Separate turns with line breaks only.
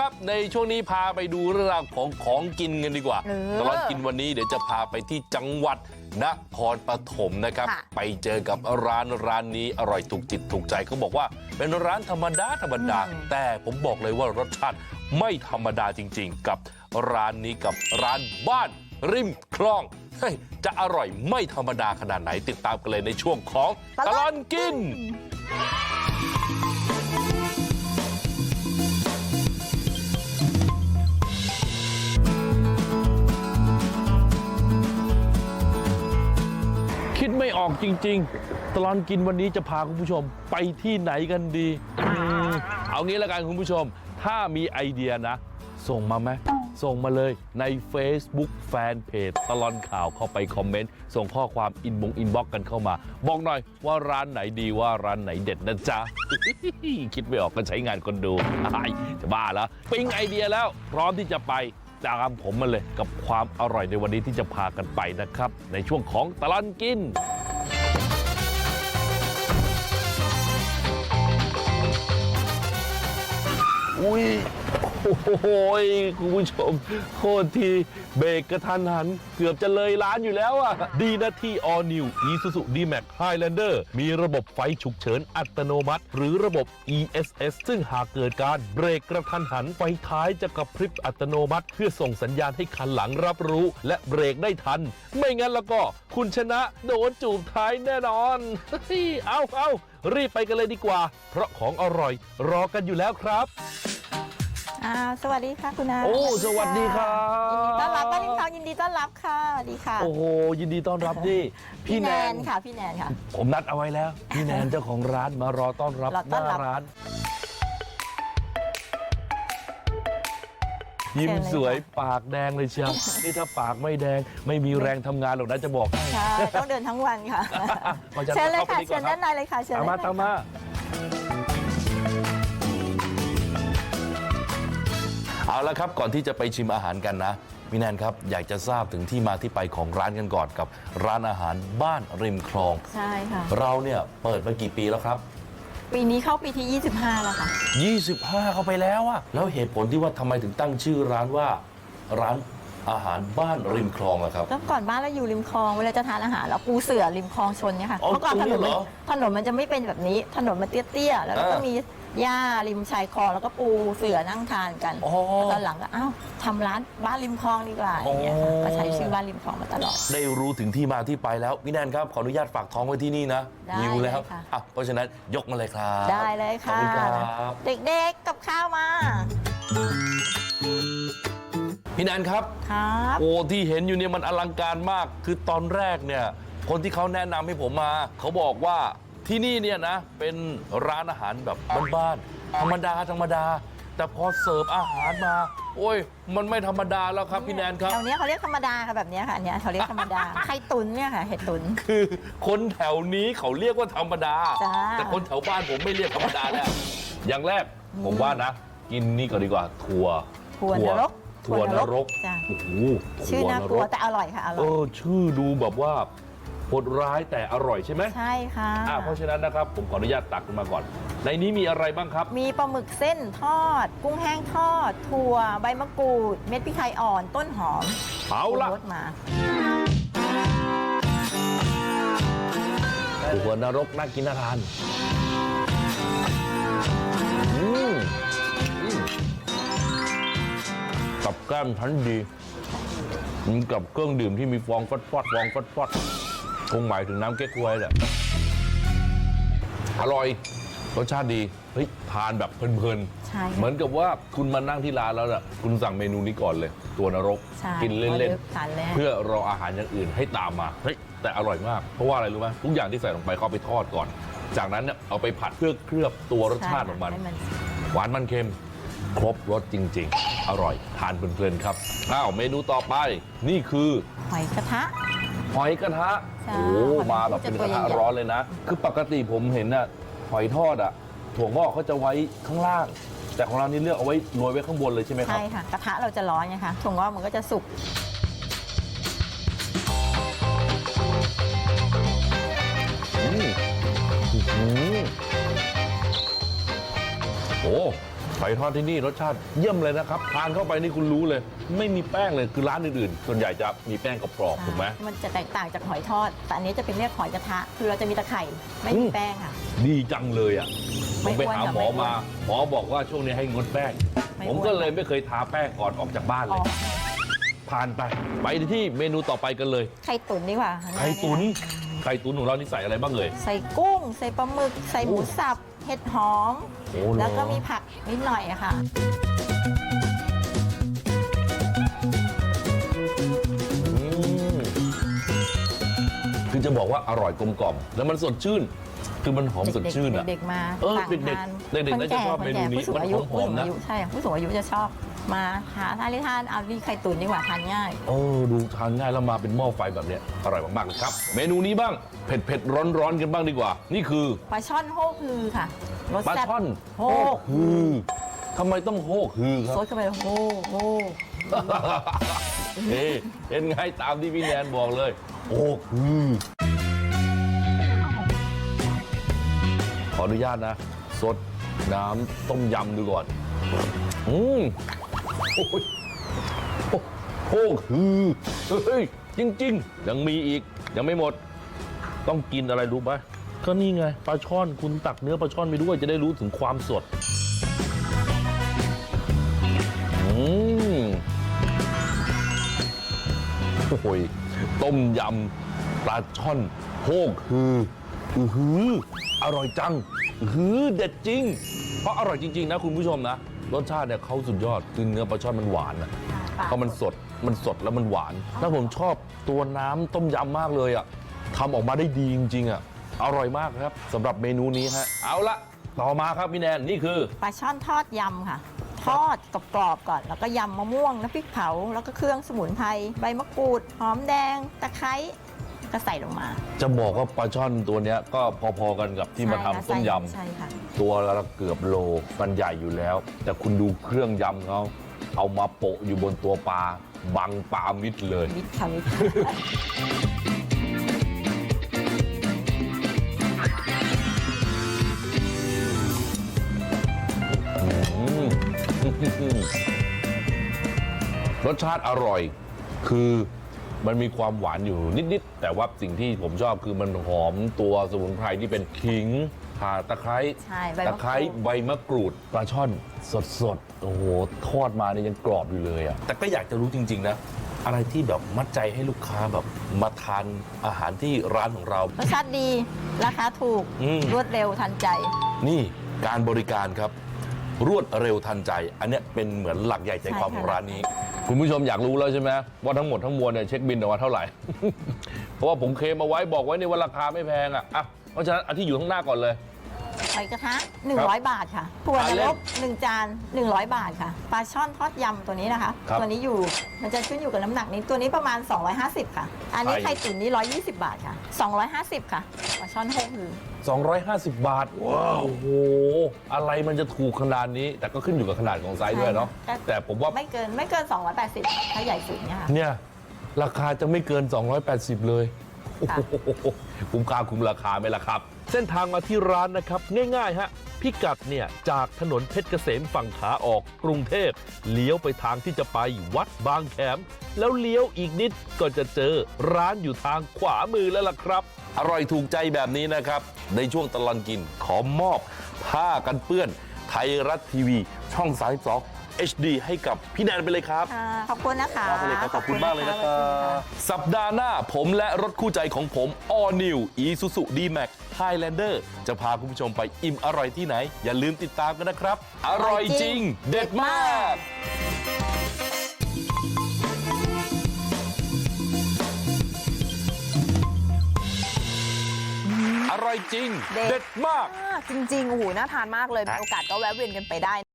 ครับในช่วงนี้พาไปดูเรื่องราวของของกินกันดีกว่า
เออ
ตลอดกินวันนี้เดี๋ยวจะพาไปที่จังหวัดนครปฐมนะครับ
ค่ะ
ไปเจอกับร้านร้านนี้อร่อยถูกจิตถูกใจเขาบอกว่าเป็นร้านธรรมดาธรรมดา แต่ผมบอกเลยว่ารสชาติไม่ธรรมดาจริง ๆ กับร้านนี้กับร้านบ้านริมคลองเฮ้ยจะอร่อยไม่ธรรมดาขนาดไหนติดตามกันเลยในช่วงของตลอดกิน ออกจริง ๆ ตลอดกินวันนี้จะพาคุณผู้ชมไปที่ไหนกันดีอืมเอางี้ละกันคุณผู้ชม ถ้ามีไอเดียนะ ส่งมาไหมส่งมาเลยใน Facebook Fanpage ตลอดข่าวเข้าไปคอมเมนต์ ส่งข้อความอินบงอินบ็อกกันเข้ามา บอกหน่อยว่าร้านไหนดีว่าร้านไหนเด็ดนะจ๊ะ คิดไม่ออกก็ใช้งานคนดูอ้ายจะบ้าแล้วปิ๊งไอเดียแล้วพร้อมที่จะไปตามผมมาเลยกับความอร่อยในวันนี้ที่จะพากันไปนะครับ ในช่วงของตลอดกิน อุ้ยโอ้โหยคุณผู้ชม โคตรทีเบรกกระทันหัน เกือบจะเลยร้านอยู่แล้วอะ ดีนะที่ All New Isuzu D-Max Highlander มีระบบไฟฉุกเฉินอัตโนมัติ หรือระบบ ESS ซึ่งหากเกิดการเบรกกระทันหัน ไฟท้ายจะกระพริบอัตโนมัติ เพื่อส่งสัญญาณให้คันหลังรับรู้ และเบรกได้ทัน ไม่งั้นแล้วก็คุณชนะโดนจูบท้ายแน่นอน เอาเอารีบไปกันเลยดีกว่า เพราะของอร่อยรอกันอยู่แล้วครับ
อ่าสวัสดีค่ะคุณอา
โอ้สวัสดีครับ
ยินดีต้อนรับบ้านลิมทองยินดีต้อนรับค่ะสวัสดีค่ะ
โอ้โหยินดีต้อนรับนี่พี่แนน
ค่ะพี่แนนค่ะ
ผมนัดเอาไว้แล้ว พี่แนนเจ้าของร้านมารอต้อนรับ
รอ
ห
ต้อ
น้าน
รับ
ร้าน ยิ้ม
เชิญเลย
สวย
ค่ะ
ปากแดงเลยเชียวนี่ถ้าปากไม่แดงไม่มีแรงทำงานหรอกนะจะบอกให้
ใช่ต้องเดินทั้งวันค่ะ
พราะฉะนั้น
เชิญเลย
ข้า
ค่ะ
ไปดีก
เชิ
ว่า
ญ
รับ
ด้านในเลยค่ะเชิญ
ตามมา
เลย
ตามมา เอาละครับก่อนที่จะไปชิมอาหารกันนะพี่แนนครับอยากจะทราบถึงที่มาที่ไปของร้านกันก่อนกับร้านอาหารบ้านริมคลอง
ใช่ค่ะ
เราเนี่ยเปิดมากี่ปีแล้วครับ
ปีนี้เข้าปีที่ 25 แล้วค่ะ
25 เข้าไปแล้วอะแล้วเหตุผลที่ว่าทำไมถึงตั้งชื่อร้านว่าร้าน อาหารบ้านริมคลองล่ะครับ
ก็ก่อนบ้านเราอยู่ริมคลองเวลาจะทานอาหารเราปูเสื่อริมคลองชนเนี่ยค่ะ
อ๋อ
เมื่อก่อน
ตรง
ถ
นี้
นน
เหร
มัน
อ
ถนนมันจะไม่เป็นแบบนี้ ถนนมันเตี้ยๆแล้วเราก็
อ่ามี
มีหญ้าริมชายคลองแล้วก็ปูเสื่อนั่งทานกัน
อ๋อ
แล้วตอนหลังก็อ้าวทำร้านบ้านริมคลองดีกว่าอย่างเงี้ยค่ะ
อ๋อ
ก็ใช้ชื่อบ้านริมคลองมาตลอด
ได้รู้ถึงที่มาที่ไปแล้วพี่แนนครับ ขออนุญาตฝากท้องไว้ที่นี่นะ
ได้
หิวแล้ว
เลยค่ะ
อะเพราะฉะนั้นยกมาเลยครับ
ได้เลย
ขอบ
ค่ะ
คุณครับ
เด็กๆกับข้าวมา
พี่แนนครับ
ครับ
โอ้ที่เห็นอยู่เนี่ยมันอลังการมาก คือตอนแรกเนี่ย คนที่เขาแนะนำให้ผมมา เขาบอกว่าที่นี่เนี่ยนะ เป็นร้านอาหารแบบบ้านๆธรรมดาธรรมดา แต่พอเสิร์ฟอาหารมา โอ้ย มันไม่ธรรมดาแล้วครับพี่แนนครับ
แถวเนี้ยเขาเรียกธรรมดาค่ะแบบเนี้ยค่ะอันเนี้ยเขาเรียกธรรมดา ไข่ตุ๋นเนี่ยค่ะเห็ดตุ๋น
คือคนแถวนี้เขาเรียกว่าธรรมดา
จ้า
แต่คนแถวบ้านผมไม่เรียกธรรมดาแล้วอย่างแรกผมว่านะ กินนี่ก่อนดีกว่าถั่ว
ถั่วนรก
ถั่วนรก
จ้ะ
โอ้โห
ชื่อ
ถั่ว
น่านก
ร
ลัว
ก
แต่อร่อยค่ะอร่
เอ
อย
อชื่อดูแบบว่าโหดร้ายแต่อร่อยใช่ไหม
ใช่ค่ะ
อ่าเพราะฉะนั้นนะครับผมขออนุญาตตักขึ้นมาก่อน ในนี้มีอะไรบ้างครับ
มีปลาหมึกเส้นทอด กุ้งแห้งทอด ถั่วใบมะกรูด เม็ดพริกไทยอ่อนต้นหอม
เอาละ
ปรุงรสมา
ถั่วนรกน่ากินน่าทานอืมอืม กับแก้มชั้นดีอืมกับเครื่องดื่มที่มีฟองฟอดฟอดฟองฟอดฟอดคงหมายถึงน้ำเก๊กฮวยแหละอร่อยรสชาติดีเฮ้ยทานแบบเพลิน
ใช่
ๆเหมือนกับว่าคุณมานั่งที่ร้านแล้วน่ะคุณสั่งเมนูนี้ก่อนเลย ตัวนรก
ใช่
กินเล่น
ทานแล้ว
ๆเพื่อรออาหารอย่างอื่นให้ตามมาเฮ้ยแต่อร่อยมาก เพราะว่าอะไรรู้ไหมทุกอย่างที่ใส่ลงไปเขาเอาไปทอดก่อน จากนั้นเนี่ยเอาไปผัดเพื่อเคลือบตัวรสชาติของมัน
ให้มัน
หวานมันเค็ม ครบรสจริงๆ อร่อยทานเพลินๆครับอ้าวเมนูต่อไปนี่คือ
หอยกระทะ
หอยกระทะ
ใช่
โอ้
หอย
มาแบบเป็นกระทะ
จะตัวใหญ่ๆ
ร้อนเลยนะ คือปกติผมเห็นน่ะหอยทอดอะถั่วงอกเขาจะไว้ข้างล่าง แต่ของเรานี่เลือกเอาไว้โรยไว้ข้างบนเลยใช่ไหมครับ
ใช่ค่ะ กระทะเราจะร้อนไงคะถั่วงอกมันก็จะสุก
อืมอื้อหือโอ้ หอยทอดที่นี่รสชาติเยี่ยมเลยนะครับทานเข้าไปนี่คุณรู้เลย ไม่มีแป้งเลยคือร้านอื่นๆส่วนใหญ่จะมีแป้งกรอบๆถูกไหม
มันจะแตกต่างจากหอยทอด แต่อันนี้จะเป็นเรียกหอยกระทะ คือเราจะมีตะไคร่ไม่
อื
มี
ม
แป้งค่ะ
ดีจังเลยอะผ
ไม่
มไป
อ้วน
หา
ค่ะ
หมอ
ไม่อ้วน
มาหมอบอกว่าช่วงนี้ให้งดแป้ง
ไม่
ผม
อ้วน
ก็เลยไม่เคยทาแป้งก่อนออกจากบ้านเล
อ๋อย
ผ่านไปไปที่เมนูต่อไปกันเลย
ไข่ตุ๋นดีกว่า
ไข่ตุ๋นไข่ตุ๋นของเรานี่ใส่อะไรบ้างเลย
ใส่กุ้ง ใส่ปลาหมึก ใส่หมูสับ เห็ดหอม
โอ้ เหรอ
แล้วก็มีผักนิดหน่อยอะค่ะ
อืมคือจะบอกว่าอร่อยกลมกล่อม แล้วมันสดชื่น คือมันหอมสดชื่นอะ
เด็กๆมา
เออ
สั่ง
เด็กๆ
ทาน
เด็กๆน่าจะชอบ
คแก่
เมนูนี้
ผู้สูงอายุ
มันหอมๆนะ
ผู้สูงายุใช่ผู้สูงอายุจะชอบมาหาทานที่ทานเอาดีไข่ตุ๋นดีกว่าทานง่าย
เออดูทานง่ายแล้วมาเป็นหม้อไฟแบบเนี้ยอร่อยมากๆเลยครับ เมนูนี้บ้างเผ็ดเผ็ดร้อนร้อนๆกันบ้างดีกว่า นี่คือ
ปลาช่อนโฮกฮือค่ะ รส
ปลา
แซ่บ
ช่อน
โฮก
ฮือทำไมต้องโฮกฮือครับ
ซดเข้าไปโฮกโฮก
เฮ้เห็นไงตามที่พี่แนนบอกเลยโฮกฮือขออนุญาตนะสดน้ำต้มยำดูก่อน อืมโอ้ยโฮกฮือเฮ้ยจริง ๆ ยังมีอีกยังไม่หมด ต้องกินอะไรรู้ไหม ก็นี่ไงปลาช่อนคุณตักเนื้อปลาช่อนไปด้วยจะได้รู้ถึงความสดอืมโอ้ยต้มยำปลาช่อนโฮกฮืออือหืออร่อยจังอื้อหือเด็ดจริง เพราะอร่อยจริง ๆ นะคุณผู้ชมนะรสชาติเนี่ยเขาสุดยอดคือเนื้อปลาช่อนมันหวานอะเพราะมันสดมันสดแล้วมันหวาน แล้วผมชอบตัวน้ำต้มยำมากเลยอะทำออกมาได้ดีจริงๆอะ อร่อยมากครับสำหรับเมนูนี้ฮะเอาละต่อมาครับพี่แนนนี่คือ
ปลาช่อนทอดยำค่ะ ทอดกรอบๆก่อน แล้วก็ยำมะม่วงน้ำพริกเผา แล้วก็เครื่องสมุนไพรใบมะกรูดหอมแดงตะไคร้ก็ใส่ลงมา
จะบอกว่าปลาช่อนตัวเนี้ยก็พอๆกันกับที่มาทำ
ใช่ค่ะ
ต้มย
ใช่ค่ะำ
ตัวละเกือบโลมันใหญ่อยู่แล้ว แต่คุณดูเครื่องยำเขาเอามาโปะอยู่บนตัวปลาบังปลามิดเลย
วิทย์ค่ะวิท
รสชาติอร่อย คือมันมีความหวานอยู่นิดๆ แต่ว่าสิ่งที่ผมชอบคือมันหอมตัวสมุนไพรที่เป็นขิงข่าตะไคร้
ใช่ใบ
ตะ
มะก
ไคร้
รูด
ใบมะกรูดปลาช่อนสดๆ โอ้โห ทอดมาเนี่ยยังกรอบอยู่เลยอะแต่ก็อยากจะรู้จริง ๆ นะ อะไรที่แบบมัดใจให้ลูกค้าแบบมาทานอาหารที่ร้านของเรา
รสชาติดี ราคาถูก
อืม
รวดเร็วทันใจ
นี่การบริการครับ รวดเร็วทันใจ อันเนี้ยเป็นเหมือนหลักใหญ่ใจความ
ใช่ค่ะ
ของร้านนี้ คุณผู้ชมอยากรู้แล้วใช่ไหมว่าทั้งหมดทั้งมวลเนี่ยเช็คบินออกมาเท่าไหร่ เพราะว่าผมเคลมเอาไว้บอกไว้ในว่าราคาไม่แพงอะอะเพราะฉะนั้นเอาที่อยู่ข้างหน้าก่อนเลย
หอยกระทะ 100 บาทค่ะถั่ว
ทาน
น
เล่
ร
น
ก1จาน 100 บาทค่ะ ปลาช่อนทอดยำตัวนี้นะคะ
ครับ
ตัวนี้อยู่ มันจะขึ้นอยู่กับน้ำหนักนี้ ตัวนี้ประมาณ 250 ค่ะ อันนี้
ไข่
ไข่ตุ๋นนี่ 120 บาทค่ะ 250 ค่ะ ปลาช่อนโฮกคือ
250 บาท ว้าวโอ้โห อะไรมันจะถูกขนาดนี้ แต่ก็ขึ้นอยู่กับขนาดของไซส์ด้วยเนาะ
ใช่ค่ะ
แต่ผมว่า
ไม่เกินไม่เกิน 280 ถ้าใหญ่สุดเนี่ยค่ะ
เนี่ย ราคาจะไม่เกิน 280 เลย
ค่ะ
โอ้โหคุ้มค่าคุ้มราคาไหมล่ะครับ เส้นทางมาที่ร้านนะครับ ง่ายๆฮะพิกัดเนี่ยจากถนนเพชรเกษมฝั่งขาออกกรุงเทพเลี้ยวไปทางที่จะไปวัดบางแขม แล้วเลี้ยวอีกนิดก็จะเจอร้านอยู่ทางขวามือแล้วล่ะครับ อร่อยถูกใจแบบนี้นะครับ ในช่วงตลอดกินขอมอบผ้ากันเปื้อนไทยรัฐทีวี ช่อง 32 HD ให้กับพี่แนนไปเลยครับ
ค่ะขอบคุณนะคะ
ขอบคุณเลยครับขอบคุณมากเลยนะค
ข
รั
อบคุณ
บ
ค่ะ
สัปดาห์หน้าผมและรถคู่ใจของผม All New Isuzu D-Max Highlander จะพาคุณผู้ชมไปอิ่มอร่อยที่ไหน อย่าลืมติดตามกันนะครับ อร่อยจริง เด็ดมาก อร่อยจริง
เด็ด
เด็ดมาก
มากจริงๆโอ้โหน่าทานมากเลย มีโอกาสก็แวะเวียนกันไปได้